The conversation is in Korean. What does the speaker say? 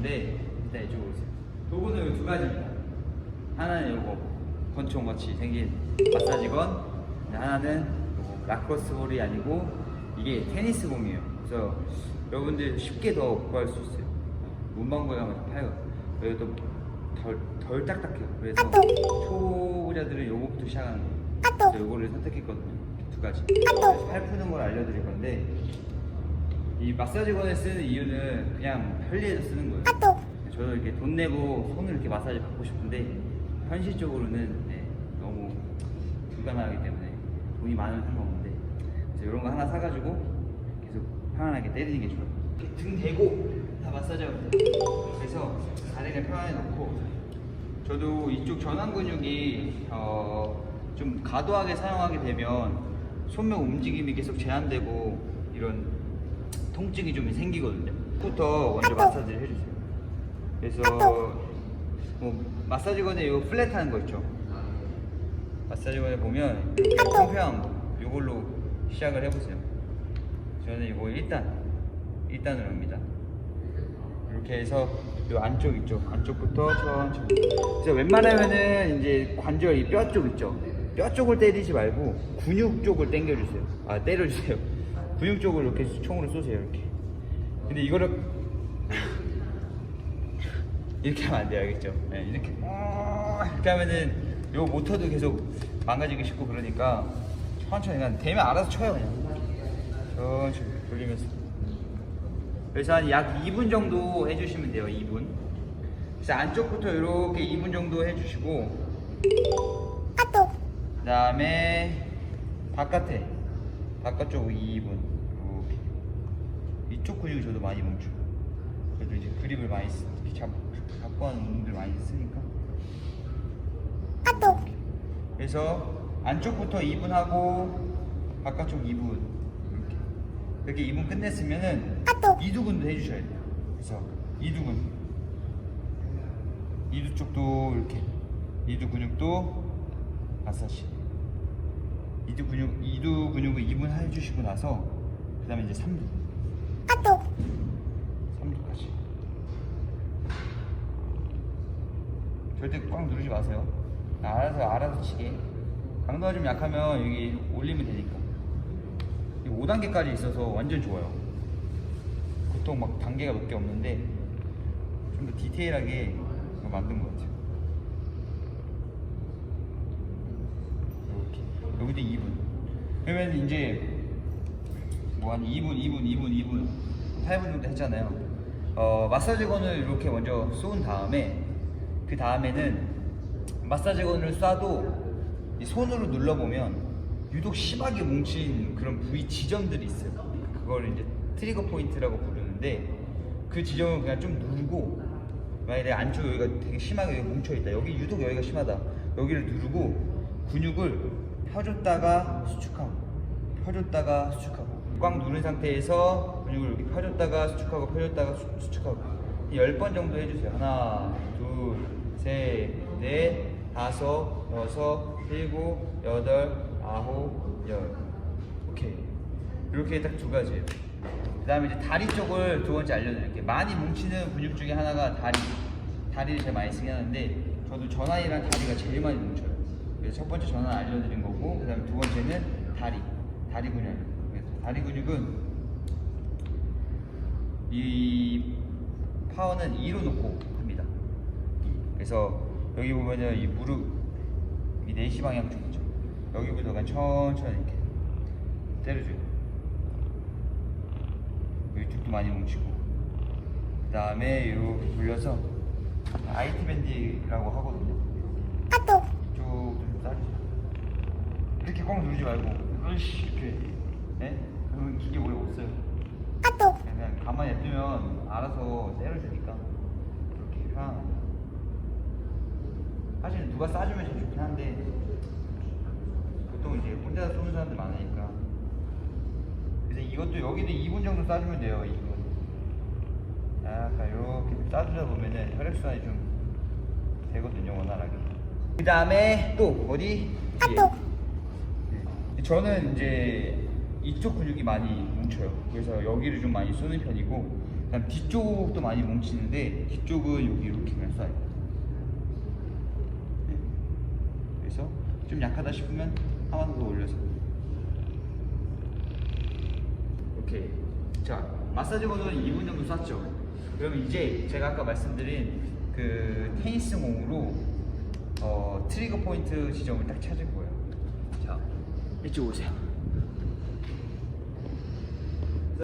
건데 일단 이쪽으로 오세요. 도구는 두 가지입니다. 하나는 요거 권총 같이 생긴 마사지건, 하나는 요거 라커스 볼이 아니고 이게 테니스 공이에요. 그래서 여러분들 쉽게 더 구할 수 있어요. 문방구에 가면 다 팔고 그리고 또덜 덜 딱딱해요. 그래서 초보자들은 요거부터 시작하는 거예요. 그래서 요거를 선택했거든요. 두 가지. 그래서 팔 푸는 걸 알려드릴 건데 이 마사지건을 쓰는 이유는 그냥 편리해서 쓰는 거예요. 저도 이렇게 돈 내고 손을 이렇게 마사지 받고 싶은데 현실적으로는 네, 너무 불가능하기 때문에 돈이 많으면 상관없는데 그래서 이런 거 하나 사가지고 계속 편안하게 때리는 게 좋아요. 이렇게 등 대고 다 마사지하면 돼요. 그래서 다리를 편안히 놓고 저도 이쪽 전완 근육이 어, 좀 과도하게 사용하게 되면 손목 움직임이 계속 제한되고 이런 통증이 좀 생기거든요. 부터 먼저 마사지를 해주세요. 그래서 뭐 마사지건에 요 플랫한 거 있죠. 마사지건에 보면 평평한 거 요걸로 시작을 해보세요. 저는 이거 1단 1단으로 합니다. 이렇게 해서 요 안쪽 있죠. 안쪽부터 천천히. 그래서 웬만하면은 이제 관절 이 뼈 쪽 있죠. 뼈 쪽을 때리지 말고 근육 쪽을 당겨주세요. 아 때려주세요. 근육 쪽을 이렇게 총으로 쏘세요. 이렇게. 근데 이거를 이렇게 하면 안 돼요, 알겠죠? 네, 이렇게 이렇게 하면은 요 모터도 계속 망가지기 쉽고 그러니까 천천히 그냥 되면 알아서 쳐요 그냥 천천히 돌리면서 그래서 한 약 2분 정도 해주시면 돼요 2분 그래서 안쪽부터 이렇게 2분 정도 해주시고 그 다음에 바깥에 바깥쪽 2분 이렇게. 이쪽 근육이 저도 많이 뭉쳐요 그래도 이제 그립을 많이 쓰, 잡, 잡고 하는 운동들 많이 쓰니까. 그래서 안쪽부터 2분 하고 바깥쪽 2분 이렇게. 이렇게 2분 끝냈으면은 이두근도 해주셔야 돼요. 그래서 이두근. 이두 쪽도 이렇게. 이두 근육도 마사지 이두 근육 이두 근육을 2분 해주시고 나서 그 다음에 이제 3분 3두까지. 절대 꽉 누르지 마세요. 알아서 알아서 치게. 강도가 좀 약하면 여기 올리면 되니까. 이 5단계까지 있어서 완전 좋아요. 보통 막 단계가 몇 개 없는데 좀 더 디테일하게 만든 것 같아요 이렇게 여기도 2분 그러면 이제 뭐 한 2분, 2분, 2분, 2분, 8분 정도 했잖아요. 어, 마사지건을 이렇게 먼저 쏜 다음에 그 다음에는 마사지건을 쏴도 이 손으로 눌러보면 유독 심하게 뭉친 그런 부위 지점들이 있어요. 그걸 이제 트리거 포인트라고 부르는데 그 지점을 그냥 좀 누르고 만약에 안쪽 여기가 되게 심하게 뭉쳐있다. 여기 유독 여기가 심하다. 여기를 누르고 근육을 펴줬다가 수축하고 펴줬다가 수축하고. 꽉 누른 상태에서 근육을 이렇게 펴줬다가 수축하고 펴줬다가 수, 수축하고. 10번 정도 해주세요. 하나 둘셋넷 다섯 여섯 일곱 여덟 아홉 열. 오케이. 이렇게 딱 두 가지예요. 그 다음에 이제 다리 쪽을 두 번째 알려드릴게요. 많이 뭉치는 근육 중에 하나가 다리. 다리를 제일 많이 쓰긴 하는데 저도 전환이랑 다리가 제일 많이 뭉쳐요 첫 번째 전환 알려드린 거고 그 다음에 두 번째는 다리 다리 근육. 그래서 다리 근육은 이 파워는 2로 놓고 합니다. 그래서 여기 보면은 이 무릎 이 4시 방향 쪽 있죠. 여기부터 그냥 천천히 이렇게 때려줘요. 이쪽도 많이 뭉치고. 그 다음에 이렇게 돌려서 IT 밴드라고 하거든요. 따주세요 이렇게 꽉 누르지 말고 으이씨 이렇게 네? 그러면 기계 오래 못 써요. 그냥 가만히 냅두면 알아서 때려주니까. 그렇게 편안하게 사실 누가 싸주면 제일 좋긴 한데 보통 이제 혼자 쏘는 사람들 많으니까. 그래서 이것도 여기도 2분 정도 싸주면 돼요 2분. 약간 이렇게 싸주다 보면은 혈액순환이 좀 되거든요 원활하게 그 다음에 또 어디? 뒤에 네. 저는 이제 이쪽 근육이 많이 뭉쳐요. 그래서 여기를 좀 많이 쏘는 편이고 그다음 뒤쪽도 많이 뭉치는데 뒤쪽은 여기 이렇게 그냥 쏴요. 네. 그래서 좀 약하다 싶으면 한번더 올려서. 오케이. 자, 마사지 건은 2분 정도 쐈죠. 그럼 이제 제가 아까 말씀드린 그 테니스 공으로 어, 트리거 포인트 지점을 딱 찾을 거예요. 자, 이쪽 오세요.